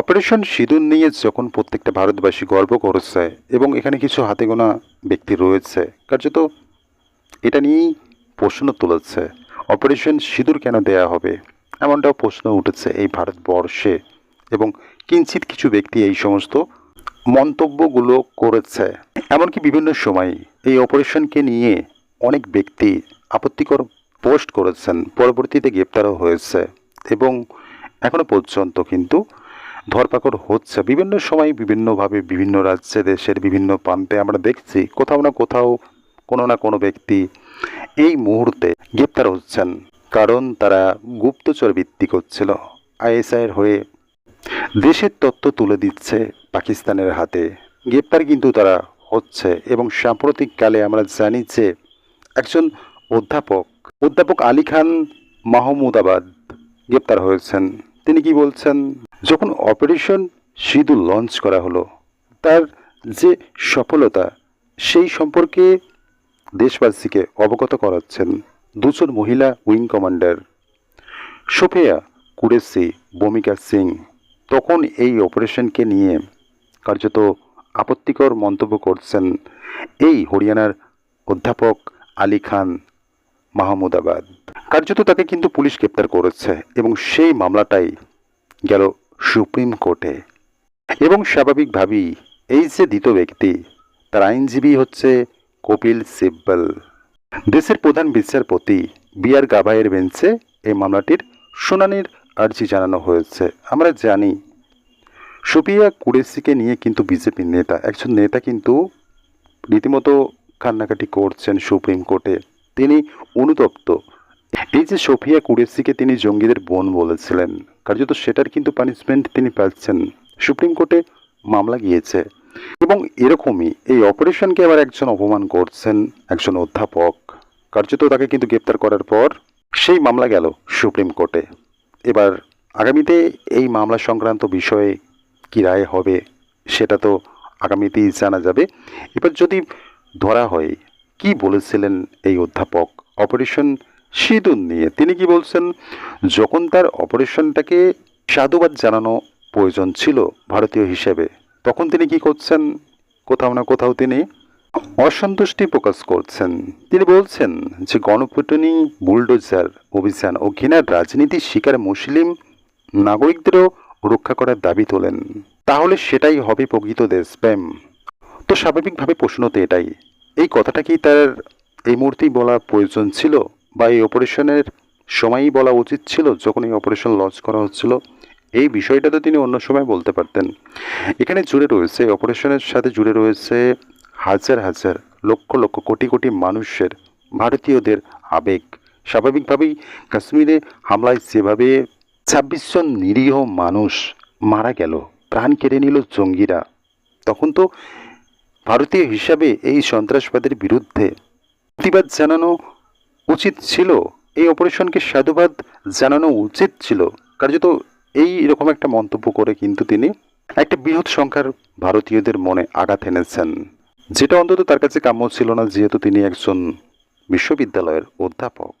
Operation সিঁদুর নিয়ে যখন প্রত্যেকটা ভারতবাসী গর্ব করেছে এবং এখানে কিছু হাতে গোনা ব্যক্তি রয়েছে, কার্যত এটা নিয়েই প্রশ্ন তুলেছে, অপারেশন সিঁদুর কেন দেয়া হবে? এমনটাও প্রশ্ন উঠেছে এই ভারতবর্ষে এবং কিঞ্চিত কিছু ব্যক্তি এই সমস্ত মন্তব্যগুলো করেছে। এমনকি বিভিন্ন সময় এই অপারেশনকে নিয়ে অনেক ব্যক্তি আপত্তিকর পোস্ট করেছেন, পরবর্তীতে গ্রেপ্তারও হয়েছে এবং এখনও পর্যন্ত কিন্তু ধরপাকড় হচ্ছে। বিভিন্ন সময় বিভিন্নভাবে বিভিন্ন রাজ্যে, দেশের বিভিন্ন প্রান্তে আমরা দেখছি, কোথাও না কোথাও কোনো না কোনো ব্যক্তি এই মুহূর্তে গ্রেপ্তার হচ্ছেন। কারণ তারা গুপ্তচর ভিত্তিক হচ্ছিল আইএসআইয়ের হয়ে দেশের তথ্য তুলে দিচ্ছে পাকিস্তানের হাতে। গ্রেপ্তার কিন্তু তারা হচ্ছে এবং সাম্প্রতিককালে আমরা জানি যে একজন অধ্যাপক অধ্যাপক আলী খান মাহমুদাবাদ গ্রেপ্তার হয়েছেন। তিনি কি বলছেন? যখন অপারেশন সিঁদু লঞ্চ করা হলো, তার যে সফলতা, সেই সম্পর্কে দেশবাসীকে অবগত করাচ্ছেন দুজন মহিলা উইং কমান্ডার। সোফিয়া কুরেসি ভূমিকা সিং, তখন এই অপারেশনকে নিয়ে কার্যত আপত্তিকর মন্তব্য করছেন এই হরিয়ানার অধ্যাপক আলী খান। মাহমুদাবাদ কার্যত তাকে কিন্তু পুলিশ গ্রেপ্তার করেছে এবং সেই মামলাটাই গেল সুপ্রিম কোর্টে। এবং স্বাভাবিকভাবেই এই যে দ্বিতীয় ব্যক্তি, তার আইনজীবী হচ্ছে কপিল সিব্বল। দেশের প্রধান বিচারপতি বি আর গাভাইয়ের বেঞ্চে এই মামলাটির শুনানির আর্জি জানানো হয়েছে। আমরা জানি সুপিয়া কুরেসিকে নিয়ে কিন্তু বিজেপির নেতা, একজন নেতা কিন্তু রীতিমতো কান্নাকাটি করছেন সুপ্রিম কোর্টে। তিনি অনুতপ্ত। এই যে সোফিয়া কুরেসিকে তিনি জঙ্গিদের বোন বলেছিলেন, কার্যত সেটার কিন্তু পানিশমেন্ট তিনি পাচ্ছেন। সুপ্রিম কোর্টে মামলা গিয়েছে এবং এরকমই এই অপারেশনকে আবার একজন অপমান করছেন একজন অধ্যাপক। কার্যত তাকে কিন্তু গ্রেপ্তার করার পর সেই মামলা গেল সুপ্রিম কোর্টে। এবার আগামীতে এই মামলা সংক্রান্ত বিষয়ে কী রায় হবে, সেটা তো আগামীতেই জানা যাবে। এবার যদি ধরা হয় কি বলেছিলেন এই অধ্যাপক? অপারেশন সিঁদুর নিয়ে। তিনি কি বলছেন? যখন তার অপারেশনটাকে সাধুবাদ জানানো প্রয়োজন ছিল ভারতীয় হিসেবে, তখন তিনি কি করছেন? কোথাও না কোথাও তিনি অসন্তুষ্টি প্রকাশ করছেন। তিনি বলছেন যে গণপিটুনি বুলডোজার অভিযান ও ঘৃণার রাজনীতির শিকার মুসলিম নাগরিকদেরও রক্ষা করার দাবি তোলেন। তাহলে সেটাই হবে প্রকৃত দেশপ্রেম তো স্বাভাবিকভাবে প্রশ্ন তো এটাই। এই কথাটা কি তার এই মুহূর্তেই বলা প্রয়োজন ছিল? বা এই অপারেশনের সময়ই বলা উচিত ছিল যখন এই অপারেশন লঞ্চ করা হচ্ছিল? এই বিষয়টা তো তিনি অন্য সময় বলতে পারতেন। এখানে জুড়ে রয়েছে অপারেশনের সাথে জুড়ে রয়েছে হাজার হাজার লক্ষ লক্ষ কোটি কোটি মানুষের, ভারতীয়দের আবেগ। স্বাভাবিকভাবেই কাশ্মীরে হামলায় যেভাবে ছাব্বিশ জন নিরীহ মানুষ মারা গেল, প্রাণ কেড়ে নিল জঙ্গিরা, তখন তো ভারতীয় হিসাবে এই সন্ত্রাসবাদের বিরুদ্ধে প্রতিবাদ জানানো উচিত ছিল। এই অপারেশনকে সাধুবাদ জানানো উচিত ছিল। কার্যত এই রকম একটা মন্তব্য করে কিন্তু তিনি একটা বৃহৎ সংখ্যার ভারতীয়দের মনে আঘাত এনেছেন। যেটা অন্তত তার কাছে কাম্য ছিল না, যেহেতু তিনি একজন বিশ্ববিদ্যালয়ের অধ্যাপক।